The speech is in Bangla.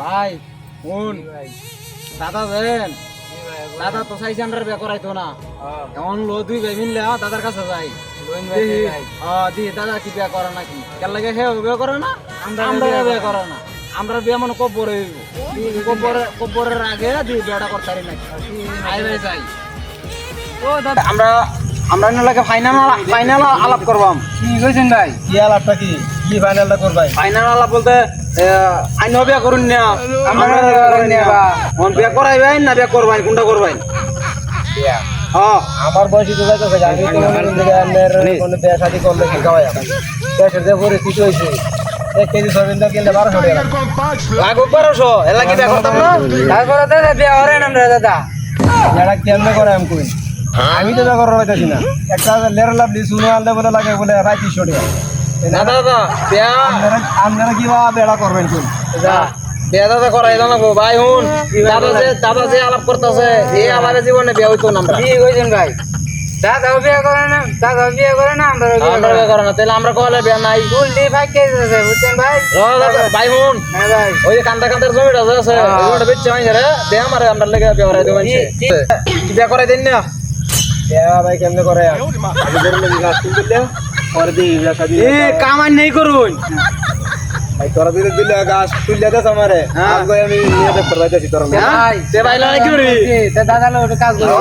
ভাই শুন। দাদা দেন। দাদা তো চাইছে আমরা বিয়ে করাইতো না। এমন লো দুই ভাই মিললে দাদার কাছে যাই। দি দাদা কি বিয়ে করে নাকি? কেন লাগে হে বিয়ে করে না আমরা বিয়ে করে না। আমরা বিয়ে মানে কব্বরে হইব। কব্বরে কব্বরের আগে দি বিয়েটা করতে পারি নাকি? আই ভাই? যাই। ও দাদা। আমরা আমরা নাকি ফাইনাল ফাইনাল আলাপ করবাম। কি কইছেন ভাই? কি আলাপটা কি? কি ফাইনালটা করবাই ফাইনাল বলতে আইন বিয়ে করুন না। আমরা বিয়ে করাইবেন না বিয়ে করবেন? কোনটা করবেন? হ্যাঁ। আমার বয়সী তো যাইতেছে আমি তো কোনো বিয়ে শাদি করলে কি খাওয়াই দেশের যে পরিস্থিতি হয়েছে এক কেজি সয়াবিন তো কিনলে বারোশো টাকা। লাগুক বারোশো এলা কি বিয়ে করতাম না? তারপরে দাদা বিয়ে করেন আমরা দাদা। এটা কেমনে করে আমি কই? আমি তো যা করার না। একটা লেরলাভ দিয়ে শুনে আনলে বলে লাগে বলে টাকা না দাদা বিয়া। আপনারা আপনারা কি বা বেড়া করবেন কোন? বিয়া দাদা করাই ভাই হুন দাদা যে দাদা যে আলাপ করতেছে এই আলাপে জীবনে বিয়ে হইতো না আমরা। কি কইছেন ভাই? দাদাও বিয়ে করে না দাদাও বিয়ে করে না আমরা বিয়ে আমরা বিয়ে করে না। তাহলে আমরা কলে বিয়া নাই? উল্টি ভাই কে দিতেছে বুঝছেন ভাই? দাদা, ভাই হুন। হ্যাঁ ভাই। ওই কান্দা কান্দার জমিটা যে আছে ওটা বেচছে আমি রে দে আমারে আমরা লেগে বিয়ে করাই দেব কি- কি- বিয়ে করাই দেন না। বিয়া ভাই কেমনে করে আমি ধরে লেগে শাদি এ কাম আইন নেই করুন। ভাই তোরা দিলে দিলে গাছ তুললে দেস আমারে। হ্যাঁ। আজ করে আমি নিয়ে দেখতে পাইতেছি তোরা ভাই তে ভাই লড়াই করি। তা দাদা লোক কাজ করো।